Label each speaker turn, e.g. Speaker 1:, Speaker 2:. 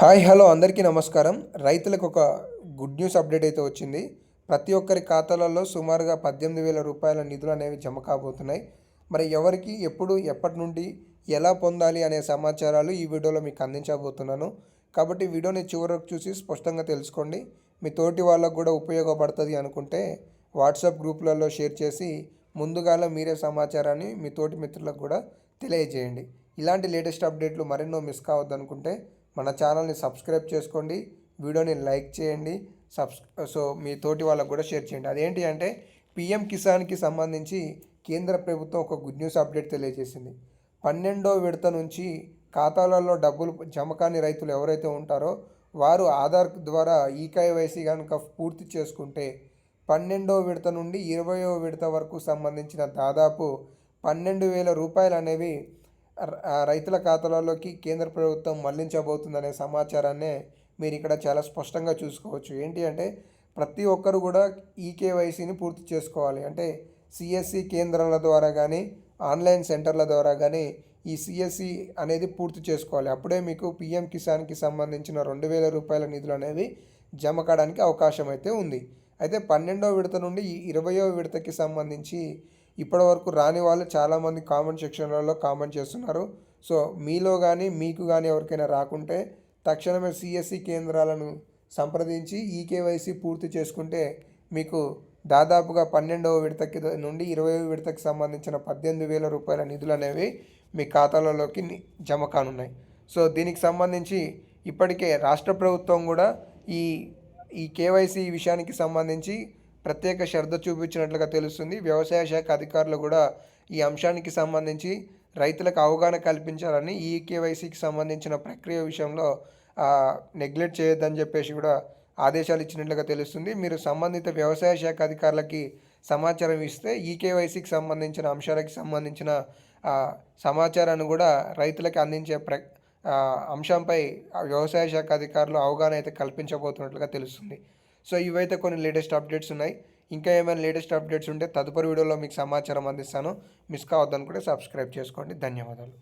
Speaker 1: Hi hello అందరికీ నమస్కారం. రైతులకు ఒక గుడ్ న్యూస్ అప్డేట్ అయితే వచ్చింది. ప్రతి ఒక్కరి ఖాతాలలో సుమారుగా పద్దెనిమిది వేల రూపాయల నిధులు అనేవి జమ కాబోతున్నాయి. మరి ఎవరికి ఎప్పుడు ఎప్పటి నుండి ఎలా పొందాలి అనే సమాచారాలు ఈ వీడియోలో మీకు అందించబోతున్నాను. కాబట్టి వీడియోని చివరకు చూసి స్పష్టంగా తెలుసుకోండి. మీ తోటి వాళ్ళకు కూడా ఉపయోగపడుతుంది అనుకుంటే వాట్సాప్ గ్రూపులలో షేర్ చేసి ముందుగాల మీరే సమాచారాన్ని మీ తోటి మిత్రులకు కూడా తెలియజేయండి. ఇలాంటి లేటెస్ట్ అప్డేట్లు మరెన్నో మిస్ కావద్దనుకుంటే మన ఛానల్ని సబ్స్క్రైబ్ చేసుకోండి వీడియోని లైక్ చేయండి సబ్స్ సో మీ తోటి వాళ్ళకు కూడా షేర్ చేయండి. అదేంటి అంటే పిఎం కిసాన్కి సంబంధించి కేంద్ర ప్రభుత్వం ఒక గుడ్ న్యూస్ అప్డేట్ తెలియజేసింది. పన్నెండో విడత నుంచి ఖాతాలలో డబ్బులు జమ కాని రైతులు ఎవరైతే ఉంటారో వారు ఆధార్ ద్వారా ఈకేవైసీ కనుక పూర్తి చేసుకుంటే పన్నెండో విడత నుండి ఇరవయో విడత వరకు సంబంధించిన దాదాపు పన్నెండు వేల రూపాయలు అనేవి రైతుల ఖాతాలలోకి కేంద్ర ప్రభుత్వం మళ్ళించబోతుందనే సమాచారాన్నే మీరు ఇక్కడ చాలా స్పష్టంగా చూసుకోవచ్చు. ఏంటి అంటే ప్రతి ఒక్కరు కూడా ఈకేవైసీని పూర్తి చేసుకోవాలి. అంటే సిఎస్సి కేంద్రాల ద్వారా కానీ ఆన్లైన్ సెంటర్ల ద్వారా కానీ ఈ సిఎస్సి అనేది పూర్తి చేసుకోవాలి. అప్పుడే మీకు పిఎం కిసాన్కి సంబంధించిన రెండు వేల రూపాయల నిధులు అనేవి జమ కావడానికి అవకాశం అయితే ఉంది. అయితే పన్నెండవ విడత నుండి ఈ ఇరవయో విడతకి సంబంధించి ఇప్పటివరకు రాని వాళ్ళు చాలామంది కామెంట్ సెక్షన్లలో కామెంట్ చేస్తున్నారు. సో మీలో కానీ మీకు కానీ ఎవరికైనా రాకుంటే తక్షణమే సిఎస్సి కేంద్రాలను సంప్రదించి ఈకేవైసీ పూర్తి చేసుకుంటే మీకు దాదాపుగా పన్నెండవ విడతకి నుండి ఇరవై విడతకి సంబంధించిన పద్దెనిమిది వేల రూపాయల నిధులు అనేవి మీ ఖాతాలలోకి జమ కానున్నాయి. సో దీనికి సంబంధించి ఇప్పటికే రాష్ట్ర ప్రభుత్వం కూడా ఈ ఈ కేవైసీ విషయానికి సంబంధించి ప్రత్యేక శ్రద్ధ చూపించినట్లుగా తెలుస్తుంది. వ్యవసాయ శాఖ అధికారులు కూడా ఈ అంశానికి సంబంధించి రైతులకు అవగాహన కల్పించాలని ఈ కేవైసీకి సంబంధించిన ప్రక్రియ విషయంలో నెగ్లెక్ట్ చేయొద్దని చెప్పేసి కూడా ఆదేశాలు ఇచ్చినట్లుగా తెలుస్తుంది. మీరు సంబంధిత వ్యవసాయ శాఖ అధికారులకి సమాచారం ఇస్తే ఈ కేవైసీకి సంబంధించిన అంశాలకి సంబంధించిన సమాచారాన్ని కూడా రైతులకు అందించే ప్ర అంశంపై ఆ వ్యవసాయ శాఖ అధికారులు అవగాహన అయితే కల్పించబోతున్నట్లుగా తెలుస్తుంది. సో ఇవైతే కొన్ని లేటెస్ట్ అప్డేట్స్ ఉన్నాయి. ఇంకా ఏమైనా లేటెస్ట్ అప్డేట్స్ ఉంటే తదుపరి వీడియోలో మీకు సమాచారం అందిస్తాను. మిస్ కావద్దనుకుంటే సబ్స్క్రైబ్ చేసుకోండి. ధన్యవాదాలు.